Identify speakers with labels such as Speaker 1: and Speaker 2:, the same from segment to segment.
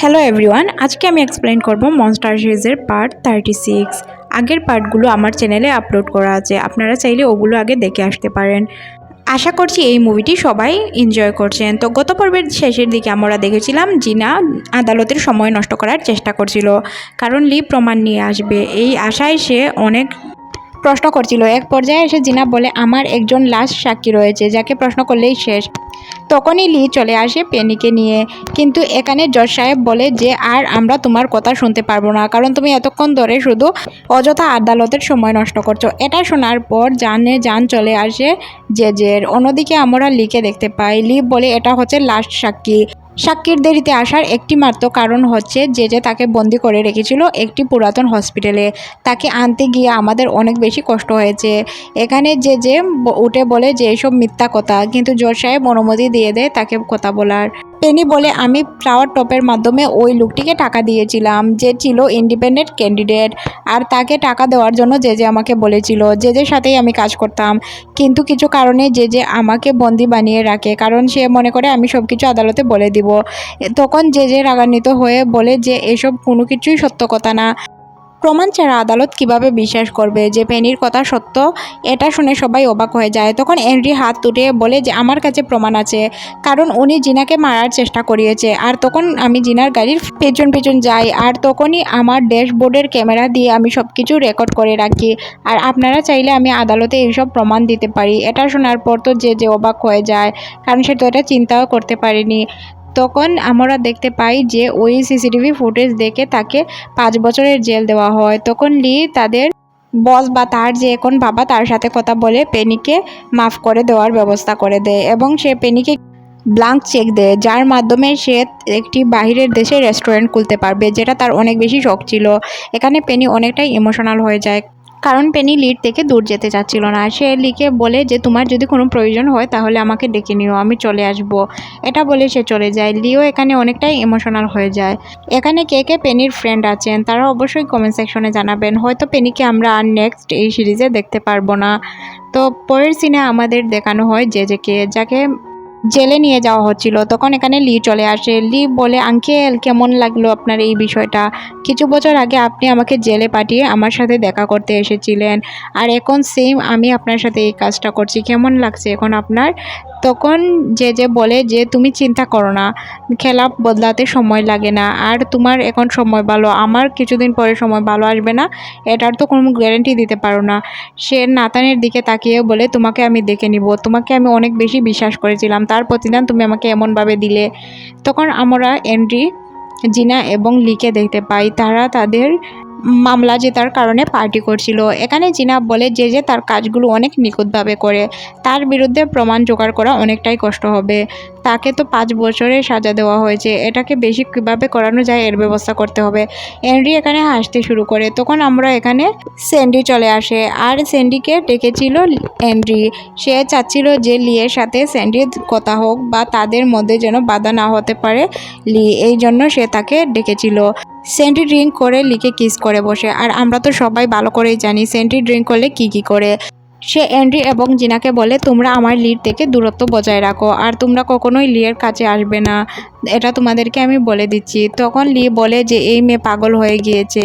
Speaker 1: Hello everyone আজকে আমি explain করব মনস্টার সিরিজের পার্ট থার্টি সিক্স আগের পার্টগুলো আমার চ্যানেলে আপলোড করা আছে, আপনারা চাইলে ওগুলো আগে দেখে আসতে পারেন। আশা করছি এই মুভিটি সবাই এনজয় করছেন। তো গত পর্বের শেষের দিকে আমরা দেখেছিলাম জিনা আদালতের সময় নষ্ট করার চেষ্টা করছিল, কারণ লি প্রমাণ নিয়ে আসবে। এই আশায় সে অনেক প্রশ্ন করছিল। এক পর্যায়ে এসে জিনা বলে, আমার একজন লাশ সাক্ষী রয়েছে, যাকে প্রশ্ন করলেই শেষ। তখনই লি চলে আসে পেনিকে নিয়ে। কিন্তু এখানে জজ সাহেব বলে যে, আর আমরা তোমার কথা শুনতে পারব না, কারণ তুমি এতক্ষণ ধরে শুধু অযথা আদালতের সময় নষ্ট করছ। এটা শোনার পর জানে জান চলে আসে জেজের। অন্যদিকে আমরা লিকে দেখতে পাই। লি বলে, এটা হচ্ছে লাস্ট সাক্ষী। সাক্ষীর দেরিতে আসার একটি মাত্র কারণ হচ্ছে যে যে তাকে বন্দি করে রেখেছিল একটি পুরাতন হসপিটালে। তাকে আনতে গিয়ে আমাদের অনেক বেশি কষ্ট হয়েছে। এখানে যে যে উঠে বলে যে, এসব মিথ্যা কথা, কিন্তু জজ সাহেব অনুমতি দিয়ে দেয় তাকে কথা বলার। পেনি বলে আমি ফ্লাওয়ার টপের মাধ্যমে ওই লোকটিকে টাকা দিয়েছিলাম, যে ছিল ইন্ডিপেন্ডেন্ট ক্যান্ডিডেট আর তাকে টাকা দেওয়ার জন্য যে যে আমাকে বলেছিল, যে যে সাথেই আমি কাজ করতাম। কিন্তু কিছু কারণে যে যে আমাকে বন্দি বানিয়ে রাখে, কারণ সে মনে করে আমি সব কিছু আদালতে বলে দিব। তখন যে যে রাগান্বিত হয়ে বলে যে এসব কোনো কিছুই সত্য কথা না। প্রমাণ ছাড়া আদালত কীভাবে বিশ্বাস করবে যে পেনির কথা সত্য? এটা শুনে সবাই অবাক হয়ে যায়। তখন এনরি হাত তুলে বলে যে, আমার কাছে প্রমাণ আছে। কারণ উনি জিনাকে মারার চেষ্টা করিয়েছে। আর তখন আমি জিনার গাড়ির পেছন পেছন যাই। আর তখনই আমার ড্যাশবোর্ডের ক্যামেরা দিয়ে আমি সব কিছু রেকর্ড করে রাখি। আর আপনারা চাইলে আমি আদালতে এইসব প্রমাণ দিতে পারি। এটা শোনার পর তো যে যে অবাক হয়ে যায়। কারণ সে তো এটা চিন্তাও করতে পারেনি। তখন আমরা দেখতে পাই যে ওই সিসিটিভি ফুটেজ দেখে তাকে পাঁচ বছরের জেল দেওয়া হয়। তখন লি তাদের বস বা তার যে এখন বাবা, তার সাথে কথা বলে পেনিকে মাফ করে দেওয়ার ব্যবস্থা করে দেয় এবং সে পেনিকে ব্লাঙ্ক চেক দেয়, যার মাধ্যমে সে একটি বাহিরের দেশে রেস্টুরেন্ট খুলতে পারবে, যেটা তার অনেক বেশি শখ ছিল। এখানে পেনি অনেকটাই ইমোশনাল হয়ে যায়। কারণ পেনি লিড থেকে দূর যেতে চাচ্ছিল না। সে লিকে বলে যে, তোমার যদি কোনো প্রয়োজন হয় তাহলে আমাকে ডেকে নিও, আমি চলে আসব। এটা বলে সে চলে যায়। লিও এখানে অনেকটাই ইমোশনাল হয়ে যায়। এখানে কে কে পেনির ফ্রেন্ড আছেন, তারা অবশ্যই কমেন্ট সেকশনে জানাবেন। হয়তো পেনিকে আমরা আর নেক্সট এই সিরিজে দেখতে পারব না। তো পরের সিনে আমাদের দেখানো হয় যে যে কে, যাকে জেলে নিয়ে যাওয়া হচ্ছিল। তখন এখানে লি চলে আসে। লি বলে, আঙ্কেল, কেমন লাগল আপনার এই বিষয়টা? কিছু বছর আগে আপনি আমাকে জেলে পাঠিয়ে আমার সাথে দেখা করতে এসেছিলেন। আর এখন সেম আমি আপনার সাথে এই কাজটা করছি। কেমন লাগছে এখন আপনার? তখন যে যে বলে যে তুমি চিন্তা করো না খেলা বদলাতে সময় লাগে না। আর তোমার এখন সময় ভালো, আমার কিছুদিন পরে সময় ভালো আসবে না, এটার তো কোনো গ্যারেন্টি দিতে পারো না। সে নাতানের দিকে তাকিয়ে বলে, তোমাকে আমি দেখে নিব। তোমাকে আমি অনেক বেশি বিশ্বাস করেছিলাম। তার প্রতিদান তুমি আমাকে এমনভাবে দিলে। তখন আমরা এন্ড্রি জিনা এবং লিকে দেখতে পাই তারা তাদের মামলা জেতার কারণে পার্টি করছিল। এখানে জিনা বলে যে যে তার কাজগুলো অনেক নিখুঁতভাবে করে, তার বিরুদ্ধে প্রমাণ জোগাড় করা অনেকটাই কষ্ট হবে। তাকে তো পাঁচ বছরের সাজা দেওয়া হয়েছে, এটাকে বেশি কীভাবে করানো যায় এর ব্যবস্থা করতে হবে। এনরি এখানে হাসতে শুরু করে, তখন আমরা এখানে স্যান্ডি চলে আসে, আর স্যান্ডিকে ডেকেছিল এনরি। সে চাচ্ছিল যে লিয়ের সাথে স্যান্ডির কথা হোক বা তাদের মধ্যে যেন বাধা না হতে পারে লি, এই জন্য সে তাকে ডেকেছিল। সেন্টি ড্রিঙ্ক করে লিকে কিস করে বসে। আর আমরা তো সবাই ভালো করেই জানি সেন্টি ড্রিঙ্ক করলে কি কি করে। সে অ্যান্ড্রি এবং জিনাকে বলে, তোমরা আমার লিড থেকে দূরত্ব বজায় রাখো আর তোমরা কখনোই লিয়ের কাছে আসবে না। এটা তোমাদেরকে আমি বলে দিচ্ছি। তখন লি বলে যে, এই মেয়ে পাগল হয়ে গিয়েছে।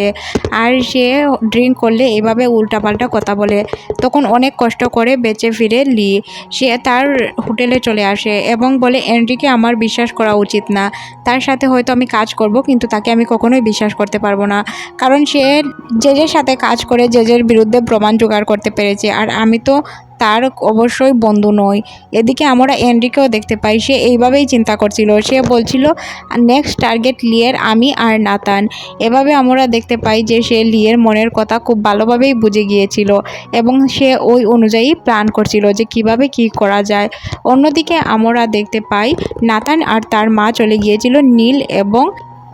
Speaker 1: আর সে ড্রিঙ্ক করলে এভাবে উল্টাপাল্টা কথা বলে। তখন অনেক কষ্ট করে বেঁচে ফিরে লি। সে তার হোটেলে চলে আসে এবং বলে, অ্যান্ড্রিকে আমার বিশ্বাস করা উচিত না। তার সাথে হয়তো আমি কাজ করব, কিন্তু তাকে আমি কখনোই বিশ্বাস করতে পারব না। কারণ সে জেজের সাথে কাজ করে জেজের বিরুদ্ধে প্রমাণ জোগাড় করতে পেরেছে। আর আমি তো তার অবশ্যই বন্ধু নই। এদিকে আমরা এন্ড্রিকেও দেখতে পাই, সে এইভাবেই চিন্তা করছিল। সে বলছিল নেক্সট টার্গেট লিয়ের আমি আর নাতান। এভাবে আমরা দেখতে পাই যে সে লিয়ের মনের কথা খুব ভালোভাবেই বুঝে গিয়েছিল এবং সে ওই অনুযায়ী প্ল্যান করছিল যে কীভাবে কি করা যায়। অন্যদিকে আমরা দেখতে পাই, নাতান আর তার মা চলে গিয়েছিল নীল এবং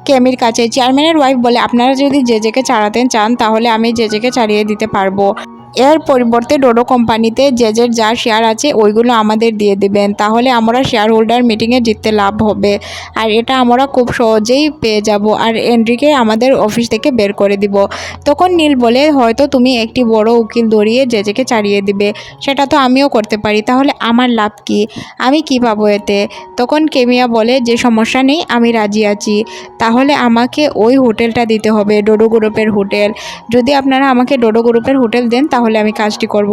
Speaker 1: কেমির কাছে। চেয়ারম্যানের ওয়াইফ বলে, আপনারা যদি জেজেকে চালাতে চান, তাহলে আমি জেজেকে চালিয়ে দিতে পারব। এর পরিবর্তে ডোডো কোম্পানিতে যে যে যা শেয়ার আছে ওইগুলো আমাদের দিয়ে দিবেন। তাহলে আমরা শেয়ার হোল্ডার মিটিংয়ে জিততে লাভ হবে। আর এটা আমরা খুব সহজেই পেয়ে যাব। আর এন্ড্রিকে আমাদের অফিস থেকে বের করে দিব। তখন নীল বলে, হয়তো তুমি একটি বড় উকিল দড়িয়ে জেজেকে ছাড়িয়ে দিবে। সেটা তো আমিও করতে পারি। তাহলে আমার লাভ কি? আমি কি পাবো এতে? তখন কেমিয়া বলে, যে সমস্যা নেই, আমি রাজি আছি। তাহলে আমাকে ওই হোটেলটা দিতে হবে, ডোডো গ্রুপের হোটেল। যদি আপনারা আমাকে ডোডো গ্রুপের হোটেল দেন তাহলে আমি কাজটি করব।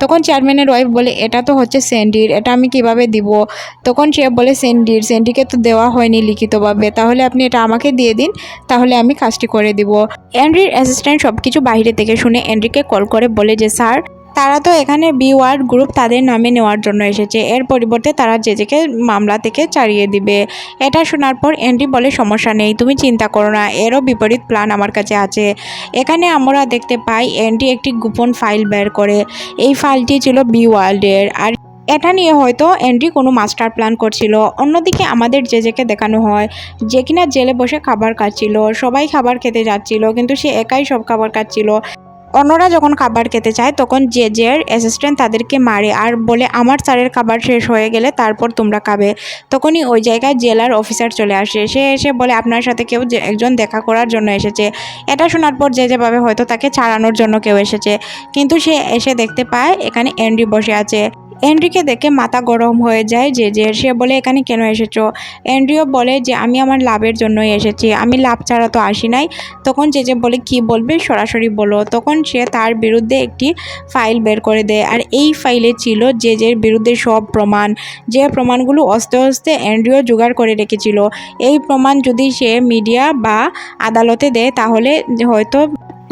Speaker 1: তখন চেয়ারম্যানের ওয়াইফ বলে, এটা তো হচ্ছে স্যান্ডির এটা আমি কীভাবে দিব তখন সে বলে স্যান্ডির স্যান্ডিকে তো দেওয়া হয়নি লিখিতভাবে, তাহলে আপনি এটা আমাকে দিয়ে দিন, তাহলে আমি কাজটি করে দিব অ্যান্ড্রির অ্যাসিস্ট্যান্ট সব কিছু বাইরে থেকে শুনে অ্যান্ড্রিকে কল করে বলে যে, স্যার তারা তো এখানে বি ওয়ার্ড গ্রুপ তাদের নামে নেওয়ার জন্য এসেছে। এর পরিবর্তে তারা জেজেকে মামলা থেকে ছাড়িয়ে দিবে। এটা শোনার পর অ্যান্ডি বলে, সমস্যা নেই, তুমি চিন্তা করো না, এরও বিপরীত প্ল্যান আমার কাছে আছে। এখানে আমরা দেখতে পাই এন্ডি একটি গোপন ফাইল বের করে। এই ফাইলটি ছিল বি ওয়ার্ল্ডের আর এটা নিয়ে হয়তো অ্যান্ডি কোনো মাস্টার প্ল্যান করছিল। অন্যদিকে আমাদের জেজেকে দেখানো হয়, যে কিনা জেলে বসে খাবার খাচ্ছিল। সবাই খাবার খেতে যাচ্ছিল, কিন্তু সে একাই সব খাবার খাচ্ছিল। অন্যরা যখন খাবার খেতে চায়, তখন যে যে অ্যাসিস্ট্যান্ট তাদেরকে মারে। আর বলে, আমার স্যারের খাবার শেষ হয়ে গেলে তারপর তোমরা খাবে। তখনই ওই জায়গায় জেলার অফিসার চলে আসে। সে এসে বলে, আপনার সাথে কেউ একজন দেখা করার জন্য এসেছে। এটা শোনার পর যে যেভাবে হয়তো তাকে ছাড়ানোর জন্য কেউ এসেছে। কিন্তু সে এসে দেখতে পায়, এখানে এন্ড্রি বসে আছে। এন্ড্রিকে দেখে মাথা গরম হয়ে যায় যে যে সে বলে, এখানে কেন এসেছ? এন্ড্রিও বলে যে, আমি আমার লাভের জন্যই এসেছি। আমি লাভ ছাড়া তো আসি নাই। তখন যে যে বলে, কি বলবে? সরাসরি বলো। তখন সে তার বিরুদ্ধে একটি ফাইল বের করে দেয়। আর এই ফাইলে ছিল যে যে বিরুদ্ধে সব প্রমাণ। যে প্রমাণগুলো অস্তে অস্তে অ্যান্ড্রিও জোগাড় করে রেখেছিল। এই প্রমাণ যদি সে মিডিয়া বা আদালতে দেয়, তাহলে হয়তো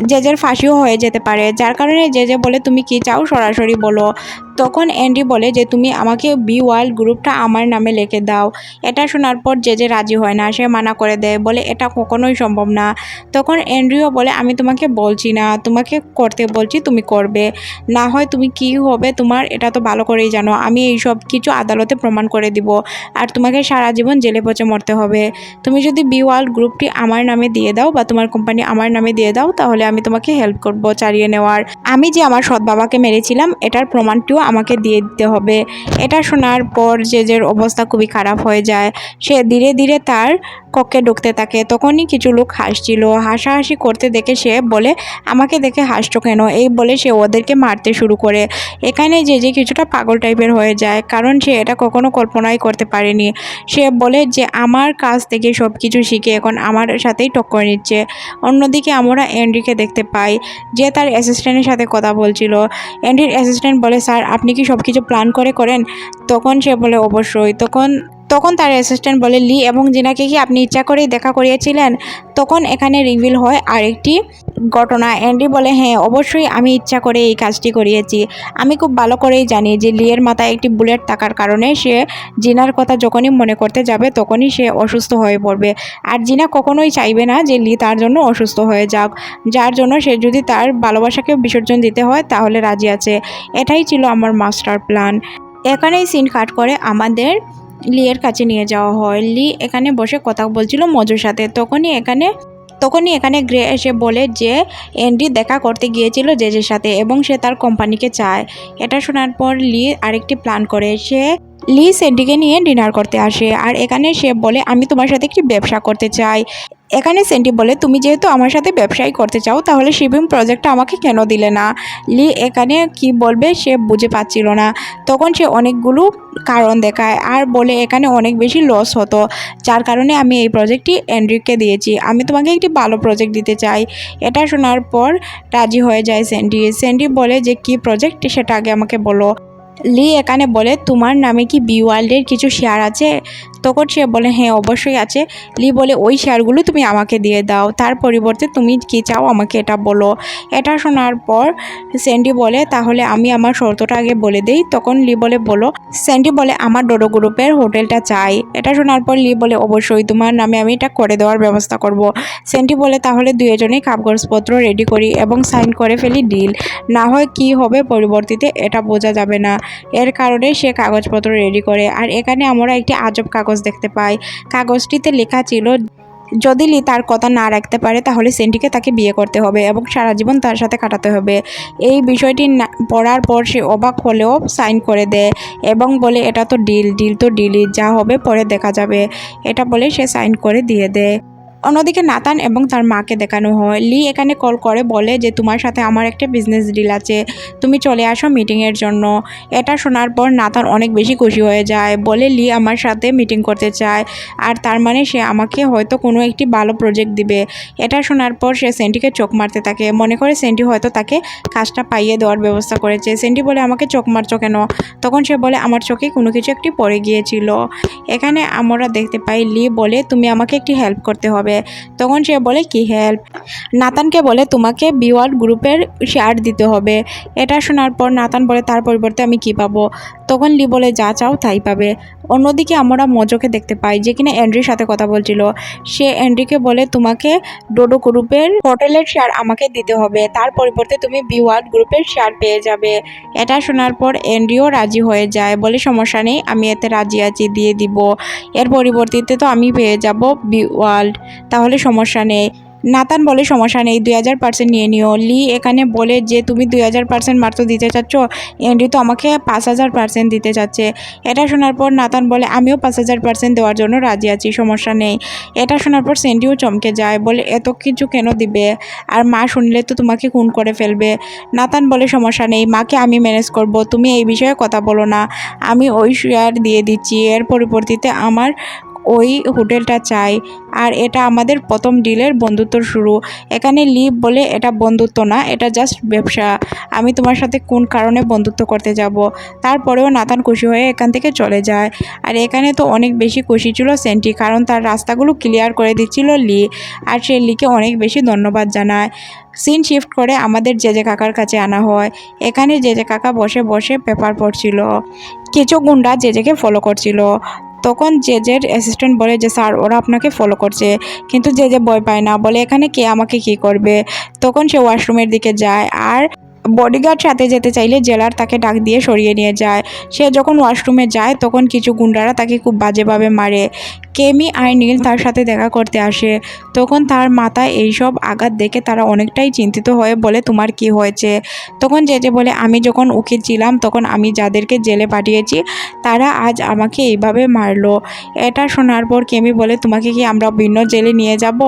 Speaker 1: যে ফাঁসিও হয়ে যেতে পারে। যার কারণে যে যে বলে, তুমি কি চাও? সরাসরি বলো। তখন অ্যান্ডি বলে যে, তুমি আমাকে বি ওয়ার্ল্ড গ্রুপটা আমার নামে লিখে দাও। এটা শোনার পর যে যে রাজি হয় না, সে মানা করে দেয়। বলে, এটা কখনোই সম্ভব না। তখন অ্যান্ড্রিও বলে, আমি তোমাকে বলছি না। তোমাকে করতে বলছি, তুমি করবে। না হয় তুমি কি হবে, তোমার এটা তো ভালো করেই জানো। আমি এই সব কিছু আদালতে প্রমাণ করে দিব। আর তোমাকে সারা জীবন জেলে পচে মরতে হবে। তুমি যদি বি ওয়ার্ল্ড গ্রুপটি আমার নামে দিয়ে দাও বা তোমার কোম্পানি আমার নামে দিয়ে দাও, তাহলে আমি তোমাকে হেল্প করব চালিয়ে নেওয়ার। আমি যে আমার সৎ বাবাকে মেরেছিলাম, এটার প্রমাণটিও আমাকে দিয়ে দিতে হবে। এটা শোনার পর জেজের অবস্থা খুবই খারাপ হয়ে যায়, সে ধীরে ধীরে তার কক্ষে ঢুকতে থাকে। তখনই কিছু লোক হাসছিল। হাসাহাসি করতে দেখে সে বলে, আমাকে দেখে হাসছো কেন? এই বলে সে ওদেরকে মারতে শুরু করে। এখানে যে যে কিছুটা পাগল টাইপের হয়ে যায়, কারণ সে এটা কখনো কল্পনাই করতে পারেনি। সে বলে যে, আমার কাছ থেকে সব কিছু শিখে এখন আমার সাথেই টক্কর নিচ্ছে। অন্যদিকে আমরা অ্যান্ড্রিকে দেখতে পাই যে তার অ্যাসিস্ট্যান্টের সাথে কথা বলছিল। অ্যান্ডির অ্যাসিস্ট্যান্ট বলে, স্যার, আপনি কি সব কিছু প্ল্যান করে করেন? তখন সে বলে, অবশ্যই। তখন তখন তার অ্যাসিস্ট্যান্ট বলে, লি, এবং জিনাকে কি আপনি ইচ্ছা করেই দেখা করিয়েছিলেন? তখন এখানে রিভিল হয় আরেকটি ঘটনা। অ্যান্ডি বলে হ্যাঁ অবশ্যই আমি ইচ্ছা করে এই কাজটি করিয়েছি। আমি খুব ভালো করেই জানি যে লিয়ের মাথায় একটি বুলেট থাকার কারণে সে জিনার কথা যখনই মনে করতে যাবে, তখনই সে অসুস্থ হয়ে পড়বে। আর জিনা কখনোই চাইবে না যে লি তার জন্য অসুস্থ হয়ে যাক। যার জন্য সে যদি তার ভালোবাসাকে বিসর্জন দিতে হয়, তাহলে রাজি আছে। এটাই ছিল আমার মাস্টার প্ল্যান। এখানেই সিন কাট করে আমাদের লিয়ের কাছে নিয়ে যাওয়া হয়। লি এখানে বসে কথা বলছিল মজুর সাথে। তখনই এখানে তখনই এখানে গ্রে এসে বলে যে, এন্ডি দেখা করতে গিয়েছিল জেজের সাথে এবং সে তার কোম্পানিকে চায়। এটা শোনার পর লি আরেকটি প্ল্যান করে। সে লি সেন্ডিকে নিয়ে ডিনার করতে আসে। আর এখানে সে বলে, আমি তোমার সাথে একটি ব্যবসা করতে চাই। এখানে সেন্টি বলে, তুমি যেহেতু আমার সাথে ব্যবসায়ী করতে চাও, তাহলে শিপিং প্রজেক্টটা আমাকে কেন দিলে না? লি এখানে কি বলবে সে বুঝে পাচ্ছিল না। তখন সে অনেকগুলো কারণ দেখায় আর বলে, এখানে অনেক বেশি লস হতো। যার কারণে আমি এই প্রজেক্টটি অ্যান্ড্রিককে দিয়েছি। আমি তোমাকে একটি ভালো প্রজেক্ট দিতে চাই। এটা শোনার পর রাজি হয়ে যায় স্যান্ডি স্যান্ডি বলে, যে কি প্রজেক্ট সেটা আগে আমাকে বলো। লি এখানে বলে তোমার নামে কি বি ওয়ার্ল্ডের কিছু শেয়ার আছে? তখন সে বলে হ্যাঁ অবশ্যই আছে। লি বলে, ওই শেয়ারগুলো তুমি আমাকে দিয়ে দাও। তার পরিবর্তে তুমি কি চাও আমাকে এটা বলো। এটা শোনার পর স্যান্ডি বলে, তাহলে আমি আমার শর্তটা আগে বলে দিই। তখন লি বলে, বলো। স্যান্ডি বলে, আমার ডোডো গ্রুপের হোটেলটা চাই। এটা শোনার পর লি বলে, অবশ্যই, তোমার নামে আমি এটা করে দেওয়ার ব্যবস্থা করব। স্যান্ডি বলে, তাহলে দুজনেই কাগজপত্র রেডি করি এবং সাইন করে ফেলি ডিল না হয় কি হবে পরিবর্তিতে, এটা বোঝা যাবে না। এর কারণে সে কাগজপত্র রেডি করে। আর এখানে আমরা একটি আজব কাগজ দেখতে পাই। কাগজটিতে লেখা ছিল, যদি লি তার কথা না রাখতে পারে, তাহলে সেন্টিকে তাকে বিয়ে করতে হবে এবং সারা জীবন তার সাথে কাটাতে হবে। এই বিষয়টি পড়ার পর সে অবাক হলেও সাইন করে দেয় এবং বলে, এটা তো ডিল ডিল তো ডিলই, যা হবে পরে দেখা যাবে। এটা বলে সে সাইন করে দিয়ে দেয়। অন্যদিকে নাতান এবং তার মাকে দেখানো হয়। লি এখানে কল করে, বলে যে, তোমার সাথে আমার একটা বিজনেস ডিল আছে। তুমি চলে আসো মিটিংয়ের জন্য। এটা শোনার পর নাতান অনেক বেশি খুশি হয়ে যায়। বলে, লি আমার সাথে মিটিং করতে চায়। আর তার মানে সে আমাকে হয়তো কোনো একটি ভালো প্রজেক্ট দিবে। এটা শোনার পর সে সেন্টিকে চোখ মারতে থাকে। মনে করে সেন্টি হয়তো তাকে কাজটা পাইয়ে দেওয়ার ব্যবস্থা করেছে। সেন্টি বলে, আমাকে চোখ মারছো কেন? তখন সে বলে, আমার চোখে কোনো কিছু একটি পড়ে গিয়েছিল। এখানে আমরা দেখতে পাই, লি বলে, তুমি আমাকে একটি হেল্প করতে হবে। তখন সে বলে, কি হেল্প নাতানকে বলে, তোমাকে বিওয়ার্ড গ্রুপের শেয়ার দিতে হবে। এটা শোনার পর নাতান বলে, তার পরিবর্তে আমি কি পাবো? তখন লি বলে, যা চাও তাই পাবে। অন্যদিকে আমরা মজোকে দেখতে পাই, যে কিনা অ্যান্ড্রির সাথে কথা বলছিল। সে অ্যান্ড্রিকে বলে, তোমাকে ডোডো গ্রুপের হোটেলের শেয়ার আমাকে দিতে হবে। তার পরিবর্তে তুমি বিওয়ার্ড গ্রুপের শেয়ার পেয়ে যাবে। এটা শোনার পর অ্যান্ড্রিও রাজি হয়ে যায়, বলে, সমস্যা নেই, আমি এতে রাজি আছি, দিয়ে দিব। এর পরিবর্তিতে তো আমি পেয়ে যাব বি ওয়ার্ল্ড তাহলে সমস্যা নেই। নাতান বলে সমস্যা নেই। দুই হাজার পার্সেন্ট নিয়ে নিও। লি এখানে বলে যে, তুমি দুই হাজার পার্সেন্ট মাত্র দিতে চাচ্ছ? এন্ডি তো আমাকে পাঁচ হাজার পার্সেন্ট দিতে চাচ্ছে। এটা শোনার পর নাতান বলে, আমিও পাঁচ হাজার পার্সেন্ট দেওয়ার জন্য রাজি আছি, সমস্যা নেই। এটা শোনার পর সেন্ডিও চমকে যায়, বলে, এত কিছু কেন দিবে? আর মা শুনলে তো তোমাকে খুন করে ফেলবে। নাতান বলে, সমস্যা নেই। মাকে আমি ম্যানেজ করব। তুমি এই বিষয়ে কথা বলো না। আমি ওই শেয়ার দিয়ে দিচ্ছি। এর পরিবর্তিতে আমার ওই হোটেলটা চাই। আর এটা আমাদের প্রথম ডিলের বন্ধুত্ব শুরু। এখানে লিভ বলে এটা বন্ধুত্ব না, এটা জাস্ট ব্যবসা। আমি তোমার সাথে কোন কারণে বন্ধুত্ব করতে যাব? তারপরেও নাতান খুশি হয়ে এখান থেকে চলে যায়। আর এখানে তো অনেক বেশি খুশি ছিল সেন্টি, কারণ তার রাস্তাগুলো ক্লিয়ার করে দিচ্ছিল লি। আর সে লিকে অনেক বেশি ধন্যবাদ জানায়। সিন শিফট করে আমাদের জেজে কাকার কাছে আনা হয়। এখানে জেজে কাকা বসে বসে পেপার পড়ছিল। কিছু গুন্ডা যে জেজেকে ফলো করছিল। তখন যে যে অ্যাসিস্ট্যান্ট বলে যে, স্যার, ওরা আপনাকে ফলো করছে। কিন্তু যে যে ভয় পায় না, বলে এখানে কে আমাকে কি করবে? তখন সে ওয়াশরুমের দিকে যায়। আর বডিগার্ড সাথে যেতে চাইলে জেলার তাকে ডাক দিয়ে সরিয়ে নিয়ে যায়। সে যখন ওয়াশরুমে যায়, তখন কিছু গুন্ডারা তাকে খুব বাজেভাবে মারে। কেমি আর নীল তার সাথে দেখা করতে আসে। তখন তার মাথায় এইসব আঘাত দেখে তারা অনেকটাই চিন্তিত হয়ে বলে, তোমার কি হয়েছে? তখন যে যে বলে, আমি যখন উকিল ছিলাম, তখন আমি যাদেরকে জেলে পাঠিয়েছি, তারা আজ আমাকে এইভাবে মারলো। এটা শোনার পর কেমি বলে, তোমাকে কি আমরা ভিন্ন জেলে নিয়ে যাব?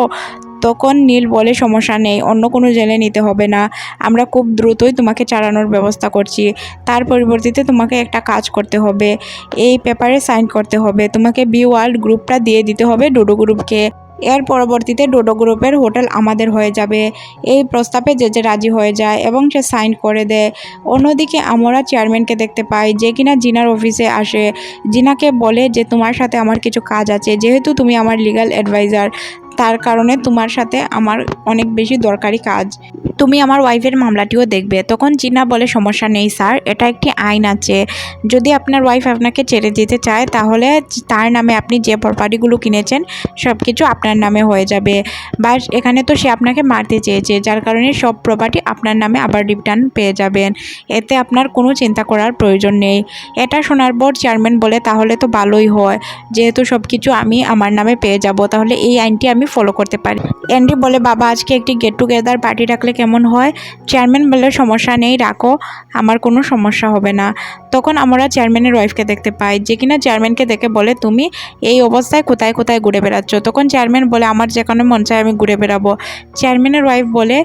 Speaker 1: তখন নীল বলে, সমস্যা নেই, অন্য কোনো জেলে নিতে হবে না। আমরা খুব দ্রুতই তোমাকে চালানোর ব্যবস্থা করছি। তার পরিবর্তিতে তোমাকে একটা কাজ করতে হবে। এই পেপারে সাইন করতে হবে। তোমাকে বি ওয়ার্ল্ড গ্রুপটা দিয়ে দিতে হবে ডুডো গ্রুপকে এর পরবর্তীতে ডোডো গ্রুপের হোটেল আমাদের হয়ে যাবে। এই প্রস্তাবে যে যে রাজি হয়ে যায় এবং সে সাইন করে দেয়। অন্যদিকে আমরা চেয়ারম্যানকে দেখতে পাই যে কিনা জিনার অফিসে আসে। জিনাকে বলে যে, তোমার সাথে আমার কিছু কাজ আছে। যেহেতু তুমি আমার লিগাল অ্যাডভাইজার তার কারণে তোমার সাথে আমার অনেক বেশি দরকারি কাজ। তুমি আমার ওয়াইফের মামলাটিও দেখবে। তখন জিনা বলে, সমস্যা নেই স্যার এটা একটি আইন আছে। যদি আপনার ওয়াইফ আপনাকে ছেড়ে দিতে চায়, তাহলে তার নামে আপনি যে প্রপার্টিগুলো কিনেছেন সব কিছু আপনার নামে হয়ে যাবে। বা এখানে তো সে আপনাকে মারতে চেয়েছে। যার কারণে সব প্রপার্টি আপনার নামে আবার রিটার্ন পেয়ে যাবেন। এতে আপনার কোনো চিন্তা করার প্রয়োজন নেই। এটা শোনার পর চেয়ারম্যান বলে, তাহলে তো ভালোই হয়। যেহেতু সব কিছু আমি আমার নামে পেয়ে যাব, তাহলে এই আইনটি আমি ফলো করতে পারি। অ্যান্ডি বলে, বাবা, আজকে একটি গেট টুগেদার পার্টি রাখলে কেমন হয়, চেয়ারম্যান বলে সমস্যা নেই, রাখো, আমার কোনো সমস্যা হবে না। তখন আমরা চেয়ারম্যানের ওয়াইফকে দেখতে পাই, যে কিনা চেয়ারম্যানকে দেখে বলে, তুমি এই অবস্থায় কোথায় কোথায় ঘুরে বেড়াচ্ছ? তখন চেয়ারম্যান বলে, আমার যেখানে মন চায় আমি ঘুরে বেড়াবো। চেয়ারম্যানের ওয়াইফ বলে,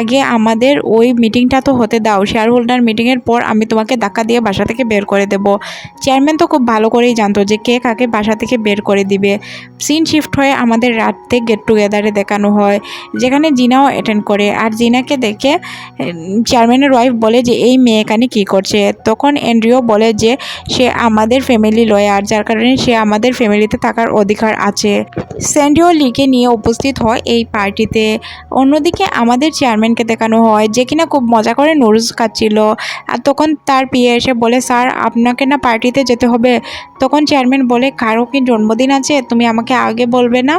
Speaker 1: আগে আমাদের ওই মিটিংটা তো হতে দাও শেয়ার হোল্ডার মিটিংয়ের পর আমি তোমাকে ধাক্কা দিয়ে বাসা থেকে বের করে দেব। চেয়ারম্যান তো খুব ভালো করেই জানতো যে কে কাকে বাসা থেকে বের করে দিবে। সিন শিফট হয়ে আমাদের রাতে গেট টুগেদারে দেখানো হয়, যেখানে জিনাও অ্যাটেন্ড করে, আর জিনাকে দেখে চেয়ারম্যানের ওয়াইফ বলে যে, এই মেয়ে এখানে কী করছে? তখন অ্যান্ড্রিও বলে যে, সে আমাদের ফ্যামিলি লয়ার যার কারণে সে আমাদের ফ্যামিলিতে থাকার অধিকার আছে। স্যান্ডিও লিকে নিয়ে উপস্থিত হয় এই পার্টিতে। অন্যদিকে আমাদের চেয়ারম্যানকে দেখানো হয়, যে কিনা খুব মজা করে নুডলস খাচ্ছিল। আর তখন তার পিয়ে এসে বলে, স্যার, আপনাকে না পার্টিতে যেতে হবে। তখন চেয়ারম্যান বলে, কারও কি জন্মদিন আছে? তুমি আমাকে আগে বলবে না?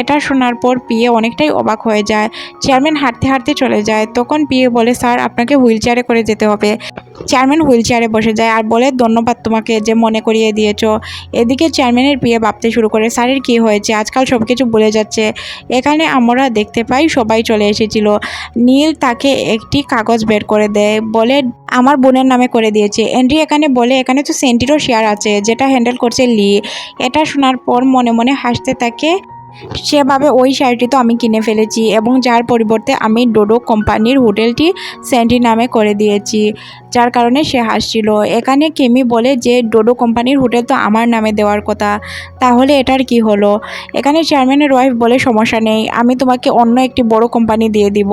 Speaker 1: এটা শোনার পর পিয়ে অনেকটাই অবাক হয়ে যায়। চেয়ারম্যান হাঁটতে হাঁটতে চলে যায়, তখন পিয়ে বলে, স্যার, আপনাকে হুইল চেয়ারে করে যেতে হবে। চেয়ারম্যান হুইল চেয়ারে বসে যায় আর বলে, ধন্যবাদ তোমাকে যে মনে করিয়ে দিয়েছ। এদিকে চেয়ারম্যানের পিয়ে ভাবতে শুরু করে, স্যারের কী হয়েছে? আজকাল সব কিছু ভুলে যাচ্ছে। এখানে আমরা দেখতে পাই সবাই চলে এসেছিল। নীল তাকে একটি কাগজ বের করে দেয়, বলে, আমার বোনের নামে করে দিয়েছে। এন্ড্রি এখানে বলে, এখানে তো সেন্টিরও শেয়ার আছে, যেটা হ্যান্ডেল করছে লি। এটা শোনার পর মনে মনে হাসতে থাকে সেভাবে ওই শাড়িটি তো আমি কিনে ফেলেছি এবং যার পরিবর্তে আমি ডোডো কোম্পানির হোটেলটি স্যান্ডি নামে করে দিয়েছি, যার কারণে সে হাসছিল। এখানে কেমি বলে যে, ডোডো কোম্পানির হোটেল তো আমার নামে দেওয়ার কথা, তাহলে এটার কি হলো? এখানে চেয়ারম্যানের ওয়াইফ বলে, সমস্যা নেই, আমি তোমাকে অন্য একটি বড় কোম্পানি দিয়ে দিব।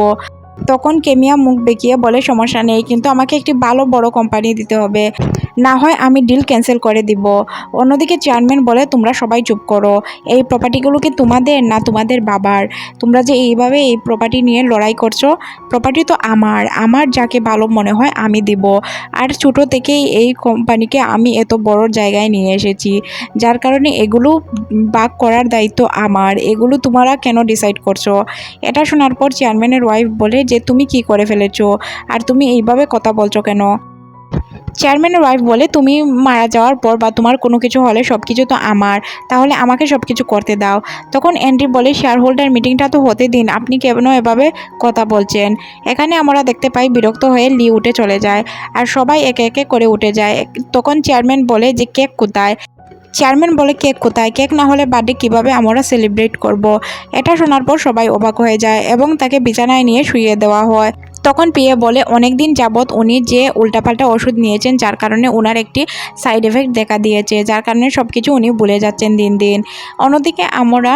Speaker 1: তখন কেমিয়া মুখ বেঁকিয়ে বলে, সমস্যা নেই, কিন্তু আমাকে একটি ভালো বড় কোম্পানি দিতে হবে। না হয় আমি ডিল ক্যান্সেল করে দিব। অন্যদিকে চেয়ারম্যান বলে, তোমরা সবাই চুপ করো। এই প্রপার্টিগুলো কি তোমাদের না তোমাদের বাবার? তোমরা যে এইভাবে এই প্রপার্টি নিয়ে লড়াই করছ প্রপার্টি তো আমার। আমার যাকে ভালো মনে হয় আমি দিব। আর ছোটো থেকেই এই কোম্পানিকে আমি এত বড় জায়গায় নিয়ে এসেছি। যার কারণে এগুলো বাক করার দায়িত্ব আমার। এগুলো তোমরা কেন ডিসাইড করছ? এটা শোনার পর চেয়ারম্যানের ওয়াইফ বলে যে তুমি কি করে ফেলেছো? আর তুমি এইভাবে কথা বলছো কেন? চেয়ারম্যানের ওয়াইফ বলে, তুমি মারা যাওয়ার পর বা তোমার কোনো কিছু হলে সব কিছু তো আমার। তাহলে আমাকে সব কিছু করতে দাও। তখন অ্যান্ড্রি বলে শেয়ার হোল্ডার মিটিংটা তো হতে দিন। আপনি কেন এভাবে কথা বলছেন? এখানে আমরা দেখতে পাই বিরক্ত হয়ে লি উঠে চলে যায়, আর সবাই একে একে করে উঠে যায়। তখন চেয়ারম্যান বলে যে, কেক কোথায়? চেয়ারম্যান বলে কেক কোথায় কেক না হলে বার্থডে কীভাবে আমরা সেলিব্রেট করব। এটা শোনার পর সবাই অবাক হয়ে যায় এবং তাকে বিছানায় নিয়ে শুয়ে দেওয়া হয় তখন পিয়ে বলে অনেক দিন যাবৎ উনি যে উল্টাপাল্টা ওষুধ নিয়েছেন, যার কারণে ওনার একটি সাইড এফেক্ট দেখা দিয়েছে, যার কারণে সব কিছু উনি ভুলে যাচ্ছেন দিন দিন। অন্যদিকে আমরা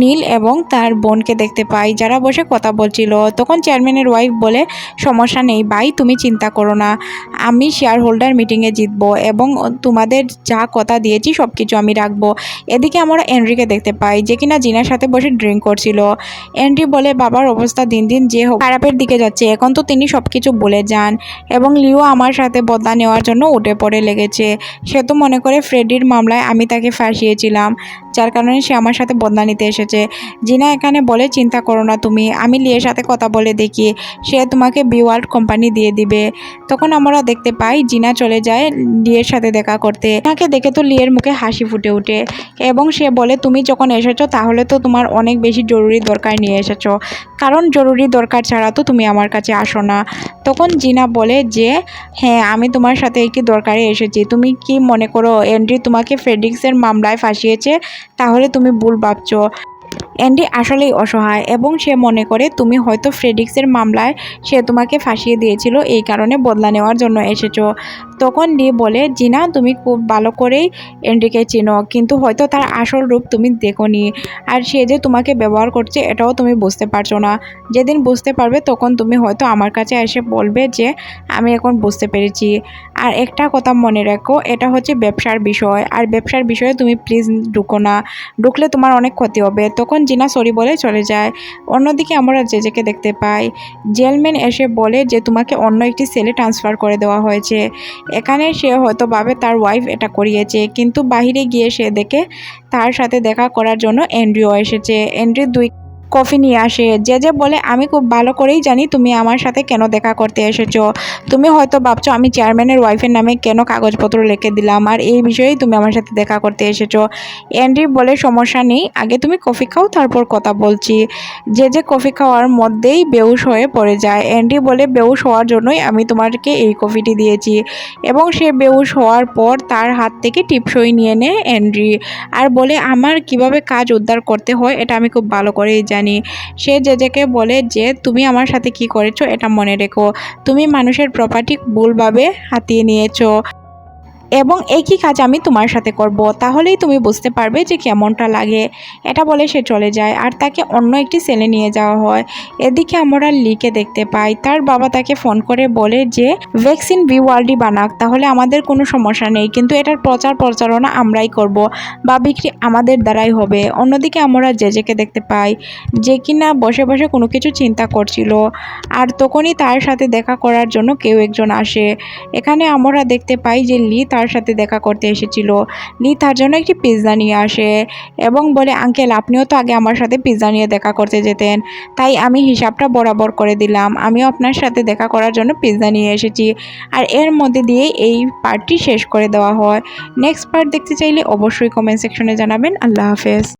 Speaker 1: নীল এবং তার বোনকে দেখতে পাই, যারা বসে কথা বলছিল। তখন চেয়ারম্যানের ওয়াইফ বলে, সমস্যা নেই, ভাই, তুমি চিন্তা করো না। আমি শেয়ার হোল্ডার মিটিংয়ে জিতবো এবং তোমাদের যা কথা দিয়েছি সব কিছু আমি রাখব। এদিকে আমরা এন্ড্রিকে দেখতে পাই, যে কিনা জিনার সাথে বসে ড্রিঙ্ক করছিল। এন্ড্রি বলে, বাবার অবস্থা দিন দিন যে খারাপের দিকে যাচ্ছে। এখন তো তিনি সব কিছু বলে যান এবং লিও আমার সাথে বদলা নেওয়ার জন্য উঠে পড়ে লেগেছে। সে তো মনে করে ফ্রেডির মামলায় আমি তাকে ফাঁসিয়েছিলাম, যার কারণে সে আমার সাথে বদলা নিতে এসেছে। জিনা এখানে বলে, চিন্তা করো না তুমি, আমি লিয়ের সাথে কথা বলে দেখি, সে তোমাকে বিওয়ার্ল্ড কোম্পানি দিয়ে দিবে। তখন আমরা দেখতে পাই জিনা চলে যায় লিয়ের সাথে দেখা করতে। তাকে দেখে তো লিয়ের মুখে হাসি ফুটে ওঠে এবং সে বলে, তুমি যখন এসেছ তাহলে তো তোমার অনেক বেশি জরুরি দরকার নিয়ে এসেছ। কারণ জরুরি দরকার ছাড়া তো তুমি আমার কাছে আসো না। তখন জিনা বলে যে হ্যাঁ আমি তোমার সাথে একটি দরকারে এসেছি। তুমি কি মনে করো এন্ড্রি তোমাকে ফেডিক্সের মামলায় ফাঁসিয়েছে? তাহলে তুমি ভুল ভাবছ। অ্যান্ডি আসলেই অসহায় এবং সে মনে করে, তুমি হয়তো ফ্রেডিক্সের মামলায় সে তোমাকে ফাঁসিয়ে দিয়েছিল, এই কারণে বদলা নেওয়ার জন্য এসেছ। তখন ডি বলে, জিনা, তুমি খুব ভালো করেই অ্যান্ডিকে চিনো, কিন্তু হয়তো তার আসল রূপ তুমি দেখোনি। আর সে যে তোমাকে ব্যবহার করছে, এটাও তুমি বুঝতে পারছ না। যেদিন বুঝতে পারবে, তখন তুমি হয়তো আমার কাছে এসে বলবে যে, আমি এখন বুঝতে পেরেছি। আর একটা কথা মনে রাখো, এটা হচ্ছে ব্যবসার বিষয়। আর ব্যবসার বিষয়ে তুমি প্লিজ ঢুকো না। ঢুকলে তোমার অনেক ক্ষতি হবে। তখন জিনা সরি বলে চলে যায়। অন্যদিকে আমরা জেজেকে দেখতে পাই জেলম্যান এসে বলে যে তোমাকে অন্য একটি সেলে ট্রান্সফার করে দেওয়া হয়েছে। এখানে সে হয়তো ভাবে তার ওয়াইফ এটা করিয়েছে। কিন্তু বাহিরে গিয়ে সে দেখে তার সাথে দেখা করার জন্য অ্যান্ড্রিও এসেছে। অ্যান্ড্রি দুই কফি নিয়ে আসে। যে যে বলে, আমি খুব ভালো করেই জানি তুমি আমার সাথে কেন দেখা করতে এসেছ। তুমি হয়তো ভাবছ আমি চেয়ারম্যানের ওয়াইফের নামে কেন কাগজপত্র লিখে দিলাম, আর এই বিষয়েই তুমি আমার সাথে দেখা করতে এসেছ। অ্যান্ড্রি বলে, সমস্যা নেই, আগে তুমি কফি খাও, তারপর কথা বলছি। যে যে কফি খাওয়ার মধ্যেই বেউস হয়ে পড়ে যায়। অ্যান্ড্রি বলে, বেউস হওয়ার জন্যই আমি তোমাকে এই কফিটি দিয়েছি। এবং সে বেউস হওয়ার পর তার হাত থেকে টিপসই নিয়ে নেয় অ্যান্ড্রি আর বলে, আমার কীভাবে কাজ উদ্ধার করতে হয়, এটা আমি খুব ভালো করেই জানি। সে জেজেকে বলে যে, তুমি আমার সাথে কি করেছ এটা মনে রেখো। তুমি মানুষের প্রপার্টি ভুলভাবে হাতিয়ে নিয়েছো। এবং একই কাজ আমি তোমার সাথে করব। তাহলেই তুমি বুঝতে পারবে যে কেমনটা লাগে। এটা বলে সে চলে যায়। আর তাকে অন্য একটি সেলে নিয়ে যাওয়া হয়। এদিকে আমরা লিকে দেখতে পাই। তার বাবা তাকে ফোন করে বলে যে, ভ্যাকসিন বি ওয়ার্ল্ডই বানাক, তাহলে আমাদের কোনো সমস্যা নেই। কিন্তু এটার প্রচার প্রচারণা আমরাই করব। বা বিক্রি আমাদের দ্বারাই হবে। অন্যদিকে আমরা জেজেকে দেখতে পাই, যে কিনা বসে বসে কোনো কিছু চিন্তা করছিল। আর তখনই তার সাথে দেখা করার জন্য কেউ একজন আসে। এখানে আমরা দেখতে পাই যে লি তার তার সাথে দেখা করতে এসেছিল। লি তার জন্য একটি পিৎজা নিয়ে আসে এবং বলে আঙ্কেল আপনিও তো আগে আমার সাথে পিৎজা নিয়ে দেখা করতে যেতেন। তাই আমি হিসাবটা বরাবর করে দিলাম। আমিও আপনার সাথে দেখা করার জন্য পিৎজা নিয়ে এসেছি। আর এর মধ্যে দিয়ে এই পার্টটি শেষ করে দেওয়া হয়। নেক্সট পার্ট দেখতে চাইলে অবশ্যই কমেন্ট সেকশনে জানাবেন। আল্লাহ হাফেজ।